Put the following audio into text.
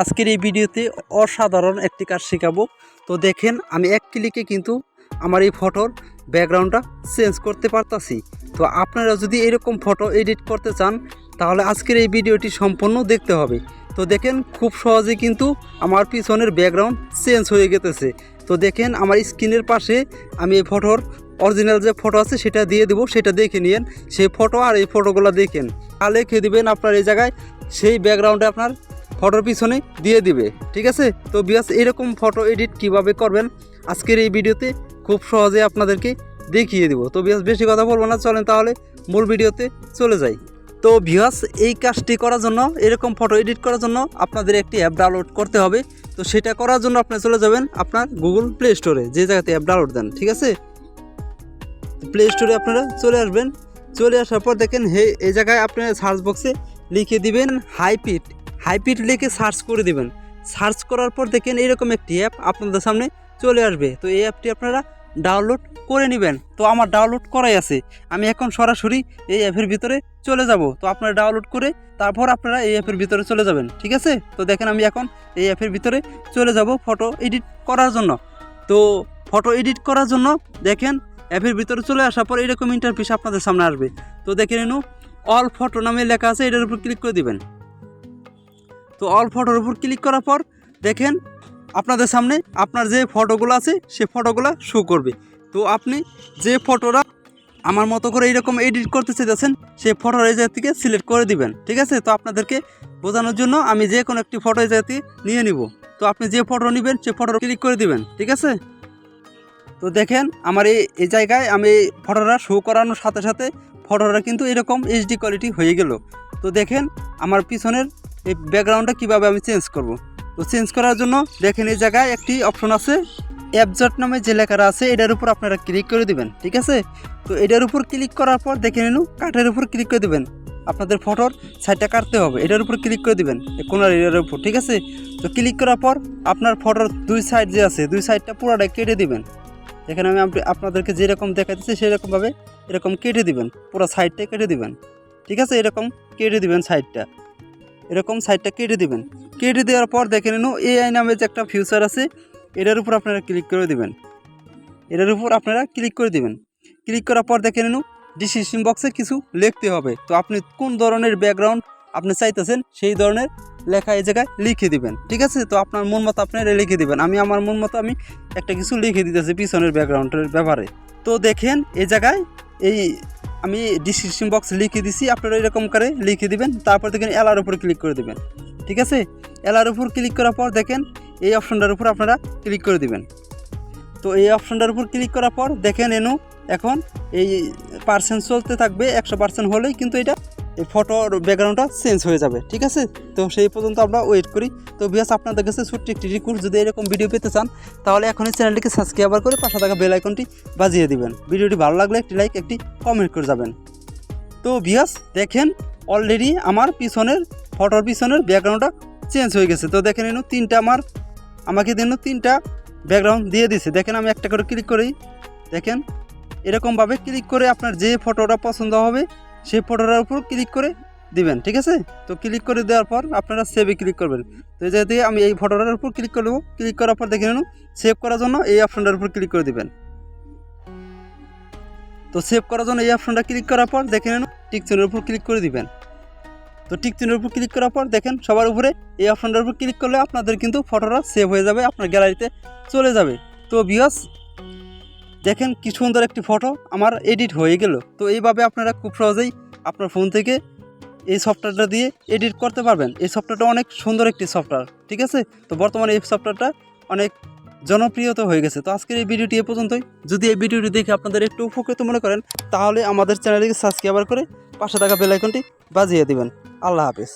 আজকের এই ভিডিওতে অসাধারণ একটি কাজ শেখাবো। তো দেখেন, আমি এক ক্লিকে কিন্তু আমার এই ফটোর ব্যাকগ্রাউন্ডটা চেঞ্জ করতে পারতাছি। তো আপনারা যদি এরকম ফটো এডিট করতে চান, তাহলে আজকের এই ভিডিওটি সম্পূর্ণ দেখতে হবে। তো দেখেন, খুব সহজে কিন্তু আমার পিছনের ব্যাকগ্রাউন্ড চেঞ্জ হয়ে গেতেছে। তো দেখেন, আমার স্ক্রিনের পাশে আমি এই ফটোর অরিজিনাল যে ফটো আছে, সেটা দিয়ে দেবো, সেটা দেখে নিন সেই ফটো আর এই ফটোগুলো দেখেন। তাহলে লিখে দেবেন আপনার এই জায়গায়? সেই ব্যাকগ্রাউন্ডে আপনার ফটোর পিছনে দিয়ে দিবে, ঠিক আছে? তো বিয়াস এরকম ফটো এডিট কীভাবে করবেন? আজকের এই ভিডিওতে খুব সহজে আপনাদেরকে দেখিয়ে দিব। তো বিয়াস বেশি কথা বলব না, চলেন তাহলে মূল ভিডিওতে চলে যাই। তো ভিউয়ার্স এই কাজটি করার জন্য, এরকম ফটো এডিট করার জন্য আপনাদের একটি অ্যাপ ডাউনলোড করতে হবে। তো সেটা করার জন্য আপনি চলে যাবেন আপনার গুগল প্লে স্টোরে যে জায়গাতে অ্যাপ ডাউনলোড দেন, ঠিক আছে? প্লে স্টোরে আপনারা চলে আসবেন। চলে আসার পর দেখেন, হে, এই জায়গায় আপনার সার্চ বক্সে লিখে দিবেন হাইপিট হাইপিট লিখে সার্চ করে দিবেন। সার্চ করার পর দেখেন এরকম একটি অ্যাপ আপনাদের সামনে চলে আসবে। তো এই অ্যাপটি আপনারা ডাউনলোড করে নেবেন। তো আমার ডাউনলোড করাই আছে। আমি এখন সরাসরি এই অ্যাপের ভিতরে চলে যাব। তো আপনারা ডাউনলোড করে তারপর আপনারা এই অ্যাপের ভিতরে চলে যাবেন। ঠিক আছে? তো দেখেন আমি এখন এই অ্যাপের ভিতরে চলে যাব ফটো এডিট করার জন্য। তো ফটো এডিট করার জন্য দেখেন অ্যাপের ভিতরে চলে আসার পর এরকম ইন্টারফেস আপনাদের সামনে আসবে। তো দেখে নিন অল ফটো নামে লেখা আছে, এটার উপর ক্লিক করে দিবেন। তো অল ফটোর উপর ক্লিক করার পর দেখেন আপনাদের সামনে আপনার যে ফটোগুলো আছে, সে ফটোগুলো শো করবে। তো আপনি যে ফটোটা আমার মতো করে এইরকম এডিট করতে চাইতেছেন সেই ফটোর এই জায়গা থেকে সিলেক্ট করে দিবেন, ঠিক আছে? তো আপনাদেরকে বোঝানোর জন্য আমি যে কোনো একটি ফটো এই জায়গা থেকে নিয়ে নিব। তো আপনি যে ফটো নেবেন, সে ফটো ক্লিক করে দিবেন, ঠিক আছে? তো দেখেন আমার এই এই জায়গায় আমি এই ফটোটা শো করানোর সাথে সাথে ফটোটা কিন্তু এরকম এইচডি কোয়ালিটি হয়ে গেল। তো দেখেন আমার পিছনের এই ব্যাকগ্রাউন্ডটা কীভাবে আমি চেঞ্জ করব? তো চেঞ্জ করার জন্য দেখেন এই জায়গায় একটি অপশন আছে অ্যাবজট নামে যে লেখাটা আছে, এটার উপর আপনারা ক্লিক করে দিবেন, ঠিক আছে? তো এটার উপর ক্লিক করার পর দেখে নিন কাঠের উপর ক্লিক করে দেবেন। আপনাদের ফটোর সাইডটা কাটতে হবে, এটার উপর ক্লিক করে দিবেন কোনার এটার উপর, ঠিক আছে? তো ক্লিক করার পর আপনার ফটোর দুই সাইড যে আছে, দুই সাইডটা পুরোটাই কেটে দিবেন। এখানে আমি আপনি- আপনাদেরকে যেরকম দেখাচ্ছি সেরকমভাবে এরকম কেটে দিবেন, পুরো সাইডটা কেটে দিবেন, ঠিক আছে? এরকম কেটে দিবেন সাইডটা এরকম সাইডটা কেটে দিবেন। কেটে দেওয়ার পর দেখে নিন এআই নামে যে একটা ফিউচার আছে, এটার উপর আপনারা ক্লিক করে দিবেন। এটার উপর আপনারা ক্লিক করে দিবেন। ক্লিক করার পর দেখে নিন ডিসিশন বক্সে কিছু লিখতে হবে। তো আপনি কোন ধরনের ব্যাকগ্রাউন্ড আপনি চাইতেছেন, সেই ধরনের লেখা এই জায়গায় লিখে দিবেন। ঠিক আছে? তো আপনার মন মতো আপনারা লিখে দিবেন। আমি আমার মন মতো আমি একটা কিছু লিখে দিতেছি পিছনের ব্যাকগ্রাউন্ডের ব্যাপারে। তো দেখেন, এই জায়গায় এই আমি ডিসক্রিপশন বক্স লিখে দিছি, আপনারা এরকম করে লিখে দিবেন, তারপর দেখেন এলার উপর ক্লিক করে দেবেন। ঠিক আছে? এলার উপর ক্লিক করার পর দেখেন, এই অপশনটার উপর আপনারা ক্লিক করে দিবেন। তো এই অপশনটার উপর ক্লিক করার পর দেখেন এনু, এখন এই পার্সেন্ট চলতে থাকবে, একশো পার্সেন্ট হলেই কিন্তু এটা এই ফটোর ব্যাকগ্রাউন্ডটা চেঞ্জ হয়ে যাবে, ঠিক আছে? তো সেই পর্যন্ত আমরা ওয়েট করি। তো বিয়াস আপনাদের কাছে ছোট্ট একটি রিকুর যদি এরকম ভিডিও পেতে চান, তাহলে এখনই চ্যানেলটিকে সাবস্ক্রাইবার করে পাশে থাকা বেল আইকনটি বাজিয়ে দিবেন। ভিডিওটি ভালো লাগলে একটি লাইক একটি কমেন্ট করে যাবেন। তো বিয়াস দেখেন অলরেডি আমার পিছনের ফটোর পিছনের ব্যাকগ্রাউন্ডটা চেঞ্জ হয়ে গেছে। তো দেখেন, এনো তিনটা আমার, আমাকে দিন তিনটা ব্যাকগ্রাউন্ড দিয়ে দিছে। দেখেন, আমি একটা করে ক্লিক করি। দেখেন, এরকমভাবে ক্লিক করে আপনার যে ফটোটা পছন্দ হবে সেই ফটোটার উপর ক্লিক করে দিবেন, ঠিক আছে? তো ক্লিক করে দেওয়ার পর আপনারা সেভে ক্লিক করবেন। তো জায়গা আমি এই ফটোটার উপর ক্লিক করে দেবো ক্লিক করার পর দেখে নেন সেভ করার জন্য এই অপশনটার উপর ক্লিক করে দিবেন। তো সেভ করার জন্য এই অপশনটা ক্লিক করার পর দেখে নেন টিক চিহ্নের উপর ক্লিক করে দিবেন। তো টিক চিহ্নের উপর ক্লিক করার পর দেখেন, সবার উপরে এই অপশনটার উপর ক্লিক করলে আপনাদের কিন্তু ফটোটা সেভ হয়ে যাবে, আপনার গ্যালারিতে চলে যাবে। তো বিয়স দেখেন কি সুন্দর একটি ফটো আমার এডিট হয়ে গেল। তো এইভাবে আপনারা খুব সহজেই আপনার ফোন থেকে এই সফটওয়্যারটা দিয়ে এডিট করতে পারবেন। এই সফটওয়্যারটা অনেক সুন্দর একটি সফটওয়্যার ঠিক আছে? তো বর্তমানে এই সফটওয়্যারটা অনেক জনপ্রিয়তা হয়ে গেছে। তো আজকের এই ভিডিওটি এ পর্যন্তই। যদি এই ভিডিওটি দেখে আপনাদের একটু উপকৃত মনে করেন, তাহলে আমাদের চ্যানেলটিকে সাবস্ক্রাইবার করে পাশে থাকা বেল আইকনটি বাজিয়ে দিবেন। আল্লাহ হাফিজ।